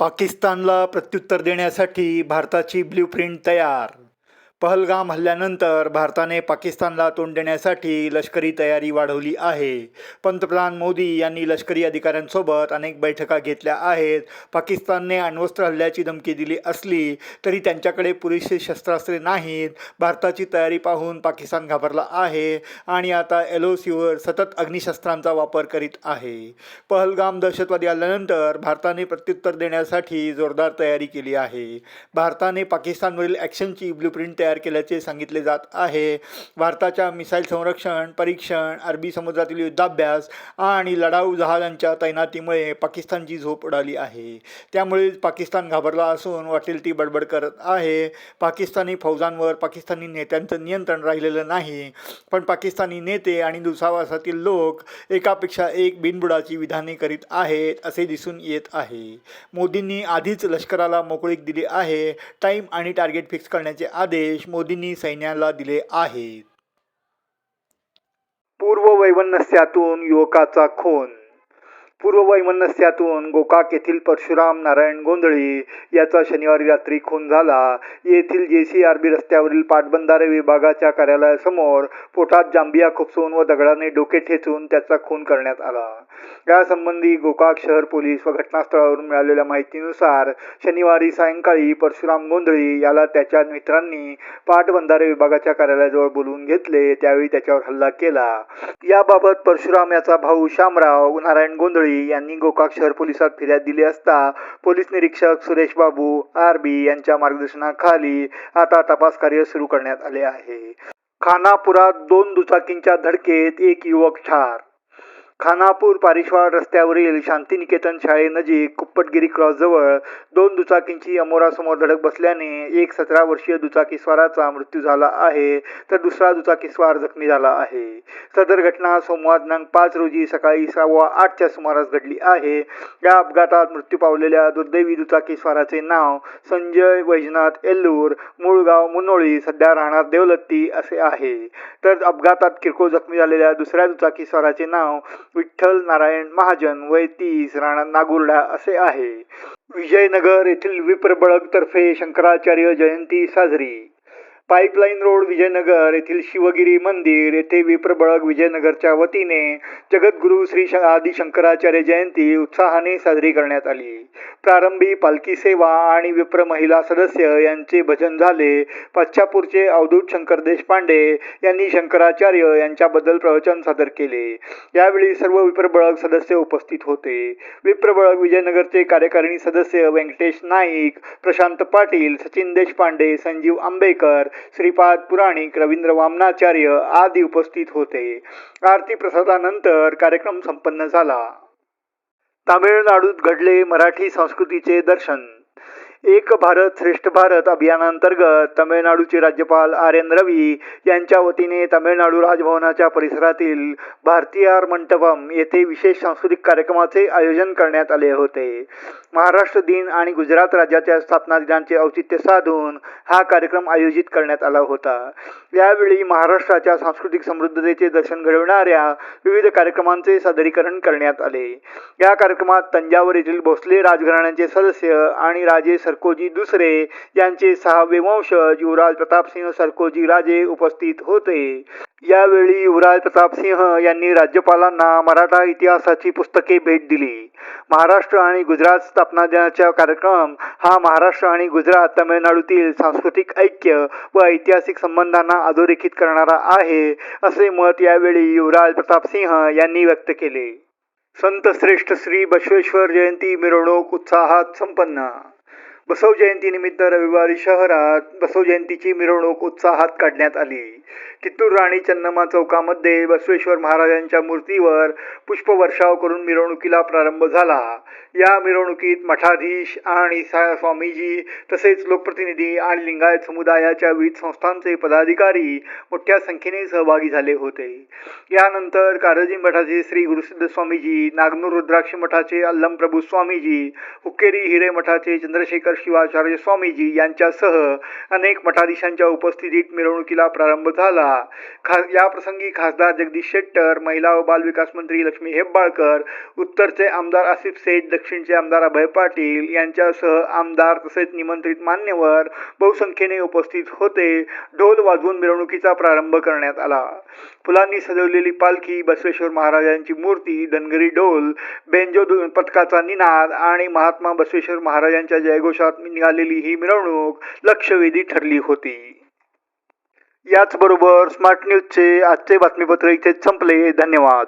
पाकिस्तानला प्रत्युत्तर देण्यासाठी भारताची ब्ल्यूप्रिंट तयार पहलगाम हल्ल्यानंतर भारताने पाकिस्तानला तोंड देण्यासाठी लष्करी तयारी वाढवली आहे. पंतप्रधान मोदी यांनी लष्करी अधिकाऱ्यांसोबत अनेक बैठका घेतल्या आहेत. पाकिस्तानने अण्वस्त्र हल्ल्याची धमकी दिली असली तरी त्यांच्याकडे पुरेसे शस्त्रास्त्रे नाहीत. भारताची तयारी पाहून पाकिस्तान घाबरला आहे आणि आता एल ओ सीवर सतत अग्निशस्त्रांचा वापर करीत आहे. पहलगाम दहशतवादी हल्ल्यानंतर भारताने प्रत्युत्तर देण्यासाठी जोरदार तयारी केली आहे. भारताने पाकिस्तानवरील ॲक्शनची ब्लूप्रिंट तयार तयार केल्याचे सांगितले जात आहे. भारताच्या मिसाईल संरक्षण परीक्षण अरबी समुद्रातील युद्धाभ्यास आणि लढाऊ जहाजांच्या तैनातीमुळे पाकिस्तानची झोप उडाली आहे. त्यामुळे पाकिस्तान घाबरला असून वाटेल ती बडबड करत आहे. पाकिस्तानी फौजांवर पाकिस्तानी नेत्यांचं नियंत्रण राहिलेलं नाही. पण पाकिस्तानी नेते आणि दुसावासातील लोक एकापेक्षा एक बिनबुडाची विधाने करीत आहेत असे दिसून येत आहे. मोदींनी आधीच लष्कराला मोकळीक दिली आहे. टाईम आणि टार्गेट फिक्स करण्याचे आदेश मोदींनी सैन्याला दिले आहेत. पूर्व वैमनस्यातून युवकाचा खून. पूर्व वैमनस्यातून गोकाक येथील परशुराम नारायण गोंधळी याचा शनिवारी रात्री खून झाला. येथील जे सी आर बी रस्त्यावरील पाटबंधारे विभागाच्या कार्यालयासमोर पोटात जांबिया खुपसून व दगडाने डोके ठेचून त्याचा खून करण्यात आला. यासंबंधी गोकाक शहर पोलीस व घटनास्थळावरून मिळालेल्या माहितीनुसार शनिवारी सायंकाळी परशुराम गोंधळी याला त्याच्या मित्रांनी पाटबंधारे विभागाच्या कार्यालयाजवळ बोलवून घेतले. त्यावेळी त्याच्यावर हल्ला केला. याबाबत परशुराम याचा भाऊ श्यामराव नारायण गोंधळी यांनी गोकाक शहर पोलिसात फिर्याद दिली असता पोलीस निरीक्षक सुरेश बाबू आर बी यांच्या मार्गदर्शनाखाली आता तपास कार्य सुरू करण्यात आले आहे. खानापुरात दोन दुचाकींच्या धडकेत एक युवक ठार खानापूर पारिशवाड रस्त्यावरील शांतिनिकेतन शाळेनजीक कुप्पटगिरी क्रॉसजवळ दोन दुचाकींची अमोरासमोर धडक बसल्याने एक सतरा वर्षीय दुचाकीस्वाराचा मृत्यू झाला आहे तर दुसरा दुचाकीस्वार जखमी झाला आहे. सदर घटना सोमवार दिनांक पाच रोजी सकाळी सव्वा आठच्या सुमारास घडली आहे. या अपघातात मृत्यू पावलेल्या दुर्दैवी दुचाकीस्वाराचे नाव संजय वैजनाथ एल्लूर मूळ गाव मुनोळी सध्या राहणार देवलत्ती असे आहे. तर अपघातात किरकोळ जखमी झालेल्या दुसऱ्या दुचाकीस्वाराचे नाव विठ्ठल नारायण महाजन वय तीस राणा नागुर्डा असे आहे. विजयनगर येथील विप्रबळकतर्फे शंकराचार्य जयंती साजरी. पाईपलाईन रोड विजयनगर येथील शिवगिरी मंदिर येथे विप्रबळग विजयनगरच्या वतीने जगद्गुरू श्री आदिशंकराचार्य आदि शंकराचार्य जयंती उत्साहाने साजरी करण्यात आली. प्रारंभी पालखी सेवा आणि विप्र महिला सदस्य यांचे भजन झाले. पाच्छापूरचे अवधूत शंकर देशपांडे यांनी शंकराचार्य यांच्याबद्दल प्रवचन सादर केले. यावेळी सर्व विप्रबळग सदस्य उपस्थित होते. विप्रबळग विजयनगरचे कार्यकारिणी सदस्य व्यंकटेश नाईक प्रशांत पाटील सचिन देशपांडे संजीव आंबेकर श्रीपाद पुराणिक रवींद्र वामनाचार्य आदी उपस्थित होते. आरती प्रसादानंतर कार्यक्रम संपन्न झाला. तामिळनाडूत घडले मराठी संस्कृतीचे दर्शन. एक भारत श्रेष्ठ भारत अभियानांतर्गत तमिळनाडूचे राज्यपाल आर एन रवी यांच्या वतीने तमिळनाडू राजभवनाच्या परिसरातील भारतीयार मंटपम येथे विशेष सांस्कृतिक कार्यक्रमाचे आयोजन करण्यात आले होते. महाराष्ट्र दिन आणि गुजरात राज्याच्या स्थापना दिनांचे औचित्य साधून हा कार्यक्रम आयोजित करण्यात आला होता. यावेळी महाराष्ट्राच्या सांस्कृतिक समृद्धतेचे दर्शन घडवणाऱ्या विविध कार्यक्रमांचे सादरीकरण करण्यात आले. या कार्यक्रमात तंजावर येथील भोसले राजघराण्याचे सदस्य आणि राजे सरकोजी दुसरे यांचे सहावे वंश युवराज प्रतापसिंह सरकोजी राजे उपस्थित होते. यावेळी युवराज प्रतापसिंह यांनी राज्यपालांना मराठा इतिहासाची पुस्तके भेट दिली. महाराष्ट्र आणि गुजरात स्थापना दिनाचा कार्यक्रम हा महाराष्ट्र आणि गुजरात तमिळनाडूतील सांस्कृतिक ऐक्य व ऐतिहासिक संबंधांना अधोरेखित करणारा आहे असे मत यावेळी युवराज प्रतापसिंह यांनी व्यक्त केले. संत श्रेष्ठ श्री बसवेश्वर जयंती मिरवणूक उत्साहात संपन्न! बसव जयंतीनिमित्त रविवारी शहरात बसव जयंतीची मिरवणूक उत्साहात काढण्यात आली. कित्तूर राणी चन्नमा चौकामध्ये बसवेश्वर महाराजांच्या मूर्तीवर पुष्पवर्षाव करून मिरवणुकीला प्रारंभ झाला. या मिरवणुकीत मठाधीश आणि स्वामीजी तसेच लोकप्रतिनिधी आणि लिंगायत समुदायाच्या विविध संस्थांचे पदाधिकारी मोठ्या संख्येने सहभागी झाले होते. यानंतर कारजी मठाचे श्री गुरुसिद्ध स्वामीजी नागनूर रुद्राक्ष मठाचे अल्लम प्रभू स्वामीजी हुक्केरी हिरे मठाचे चंद्रशेखर शिवाचार्य स्वामीजी यांच्यासह अनेक मठाधीशांच्या उपस्थितीत मिरवणुकीला प्रारंभ झाला. खा या प्रसंगी खासदार जगदीश शेट्टर महिला व बालविकास मंत्री लक्ष्मी हेब्बाळकर उत्तरचे आमदार आसिफ सेठ दक्षिणचे आमदार अभय पाटील यांच्यासह आमदार तसेच निमंत्रित मान्यवर बहुसंख्येने उपस्थित होते. ढोल वाजवून मिरवणुकीचा प्रारंभ करण्यात आला. फुलांनी सजवलेली पालखी बसवेश्वर महाराजांची मूर्ती धनगरी डोल बेंजो पथकाचा निनाद आणि महात्मा बसवेश्वर महाराजांच्या जयघोषात निघालेली ही मिरवणूक लक्षवेधी ठरली होती. याचबरोबर स्मार्ट न्यूजचे आजचे बातमीपत्र इथेच संपले. धन्यवाद.